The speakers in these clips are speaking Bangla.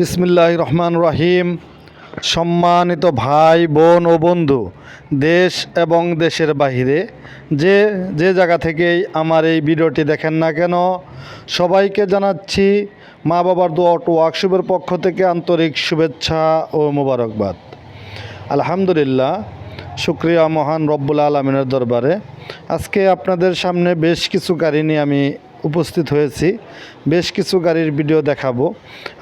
বিসমিল্লাহ রহমান রহিম সম্মানিত ভাই, বোন ও বন্ধু, দেশ এবং দেশের বাহিরে, যে যে জায়গা থেকেই আমার এই ভিডিওটি দেখেন না কেন, সবাইকে জানাচ্ছি মা বাবার দোয়া টু ওয়ার্কশপের পক্ষ থেকে আন্তরিক শুভেচ্ছা ও মোবারকবাদ। আলহামদুলিল্লাহ, শুক্রিয়া মহান রব্বুল আলমিনের দরবারে। আজকে আপনাদের সামনে বেশ কিছু নিয়ে আমি উপস্থিত হয়েছি। বেশ কিছু গাড়ির ভিডিও দেখাবো।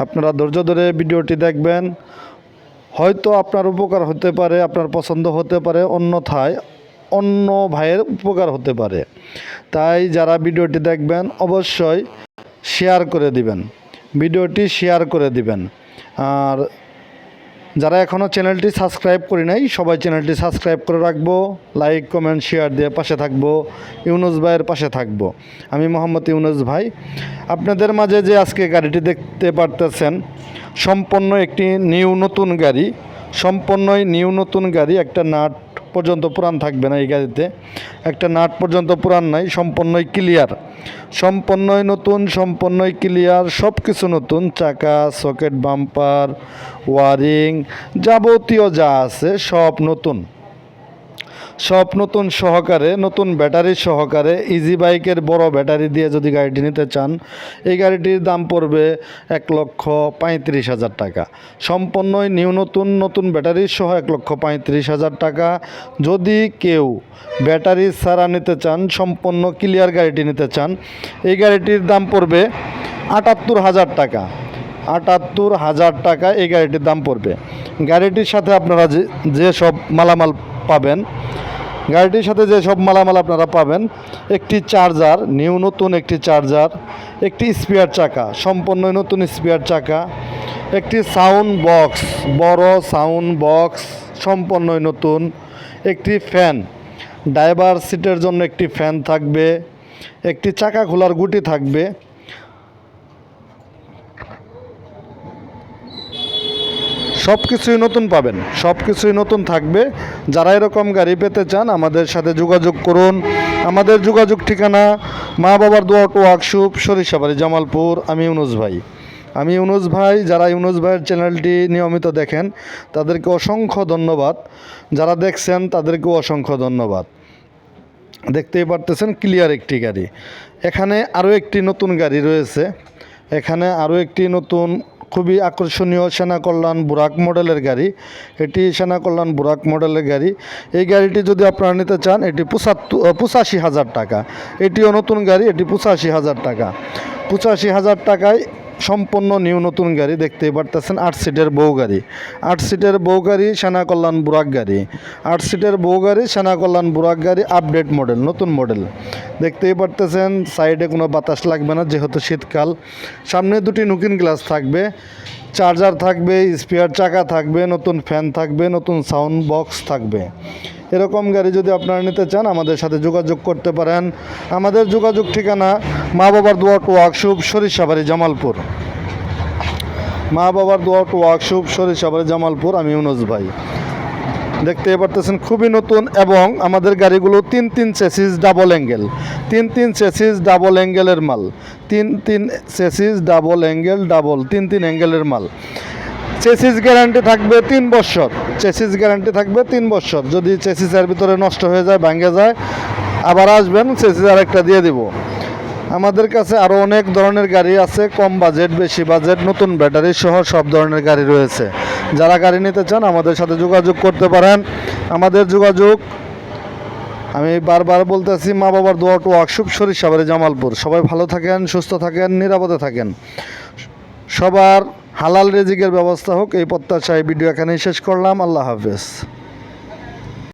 আপনারা ধৈর্য ধরে ভিডিওটি দেখবেন। হয়তো আপনার উপকার হতে পারে, আপনার পছন্দ হতে পারে, অন্যথায় অন্য ভাইয়ের উপকার হতে পারে। তাই যারা ভিডিওটি দেখবেন, অবশ্যই শেয়ার করে দিবেন। ভিডিওটি শেয়ার করে দিবেন। আর যারা এখনও চ্যানেলটি সাবস্ক্রাইব করি নাই, সবাই চ্যানেলটি সাবস্ক্রাইব করে রাখব লাইক কমেন্ট শেয়ার দিয়ে পাশে থাকব, ইউনুস ভাইয়ের পাশে থাকব। আমি মোহাম্মদ ইউনুস ভাই। আপনাদের মাঝে যে আজকে গাড়িটি দেখতে পারতেছেন, সম্পন্ন একটি নিউ নতুন গাড়ি, সম্পন্নই নিউ নতুন গাড়ি, একটা নাট পর্যন্ত পুরাণ থাকবে না এই গাড়িতে। একটা নাট পর্যন্ত পুরাণ নাই, সম্পূর্ণই ক্লিয়ার সম্পূর্ণই নতুন, সম্পূর্ণই ক্লিয়ার সব কিছু নতুন, চাকা সকেট বাম্পার ওয়ারিং যাবতীয় যা আছে সব নতুন। সব নতুন সহকারে, নতুন ব্যাটারি সহকারে ইজি বাইকের বড় ব্যাটারি দিয়ে যদি গাড়িটি নিতে চান, এই গাড়িটির দাম পড়বে এক লক্ষ পঁয়ত্রিশ হাজার টাকা। সম্পূর্ণই নিউ নতুন নতুন ব্যাটারি সহ এক লক্ষ পঁয়ত্রিশ হাজার টাকা। যদি কেউ ব্যাটারি ছাড়া নিতে চান সম্পূর্ণ ক্লিয়ার গাড়িটি নিতে চান, এই গাড়িটির দাম পড়বে আটাত্তর হাজার টাকা। আটাত্তর হাজার টাকা এই গাড়িটির দাম পড়বে। গাড়িটির সাথে আপনারা যে যে সব মালামাল পাবেন। গাড়িটির সাথে যে সব মালামাল আপনারা পাবেন, একটি চার্জার, নিউ নতুন একটি চার্জার, একটি স্পেয়ার চাকা, সম্পূর্ণ নতুন স্পেয়ার চাকা, একটি সাউন্ড বক্স, বড় সাউন্ড বক্স সম্পূর্ণই নতুন, একটি ফ্যান। ড্রাইভার সিটের জন্য একটি ফ্যান থাকবে, একটি চাকা খোলার গুটি থাকবে সব কিছুই নতুন পাবেন সব কিছুই নতুন থাকবে। যারা এরকম গাড়ি পেতে চান, আমাদের সাথে যোগাযোগ করুন। আমাদের যোগাযোগ ঠিকানা মা বাবার দোয়া টু ওয়ার্কশপ, সরিষাবাড়ি, জামালপুর। আমি ইউনুস ভাই। আমি ইউনুস ভাই, যারা ইউনুস ভাইয়ের চ্যানেলটি নিয়মিত দেখেন, তাদেরকে অসংখ্য ধন্যবাদ। যারা দেখছেন, তাদেরকেও অসংখ্য ধন্যবাদ। দেখতেই পারতেছেন ক্লিয়ার একটি গাড়ি। এখানে আরও একটি নতুন গাড়ি রয়েছে। এখানে আরও একটি নতুন খুবই আকর্ষণীয় সেনা কল্যাণ বুরাক মডেলের গাড়ি। এটি সেনা কল্যাণ বুরাক মডেলের গাড়ি। এই গাড়িটি যদি আপনারা নিতে চান, এটি পঁচাত্তর পঁচাশি হাজার টাকা। এটিও নতুন গাড়ি, এটি পঁচাশি হাজার টাকা। পঁচাশি হাজার টাকায় সম্পূর্ণ নিউ নতুন গাড়ি দেখতেই পারতেছেন আট সিটের বউ গাড়ি। আট সিটের বউ গাড়ি, সেনা কল্যাণ বুরাক গাড়ি। আট সিটের বউ গাড়ি, সেনা কল্যাণ বুরাক গাড়ি, আপডেট মডেল, নতুন মডেল। দেখতেই পারতেছেন সাইডে কোনো বাতাস লাগবে না, যেহেতু শীতকাল। সামনে দুটি নুকিন গ্লাস থাকবে চার্জার থাকবে স্পেয়ার চাকা থাকবে, নতুন ফ্যান থাকবে, নতুন সাউন্ড বক্স থাকবে। এরকম গাড়ি যদি আপনারা নিতে চান, আমাদের সাথে যোগাযোগ করতে পারেন। আমাদের যোগাযোগ ঠিকানা মা বাবার দোয়া টু ওয়ার্কশপ, সরিষাবাড়ি, জামালপুর। মা বাবার দোয়া টু ওয়ার্কশপ, সরিষাবাড়ি, জামালপুর, আমি ইউনুস ভাই। দেখতে পারতেছেন, খুবই নতুন এবং আমাদের গাড়িগুলো তিন তিন চেসিস ডাবল অ্যাঙ্গেল। তিন তিন চেসিস ডাবল অ্যাঙ্গেলের মাল। তিন তিন চেসিস ডাবল অ্যাঙ্গেল, ডাবল তিন তিন অ্যাঙ্গেলের মাল। চেসিস গ্যারান্টি থাকবে তিন বছর। চেসিস গ্যারান্টি থাকবে তিন বছর। যদি চেসিসের ভিতরে নষ্ট হয়ে যায়, ভাঙে যায়, আবার আসবেন, চেসিস আরেকটা দিয়ে দিব। আমাদের কাছে আরও অনেক ধরনের গাড়ি আছে, কম বাজেট, বেশি বাজেট, নতুন ব্যাটারি সহ সব ধরনের গাড়ি রয়েছে। যারা গাড়ি নিতে চান, আমাদের সাথে যোগাযোগ করতে পারেন। আমাদের যোগাযোগ, আমি বারবার বলতেছি, মা বাবার দোয়া টু ওয়ার্কশপ, সরিষাবাড়ি জামালপুর। সবাই ভালো থাকেন, সুস্থ থাকেন, নিরাপদে থাকেন। সবার হালাল রেজিকের ব্যবস্থা হোক এই প্রত্যাশায় ভিডিও এখানেই শেষ করলাম। আল্লাহ হাফেজ।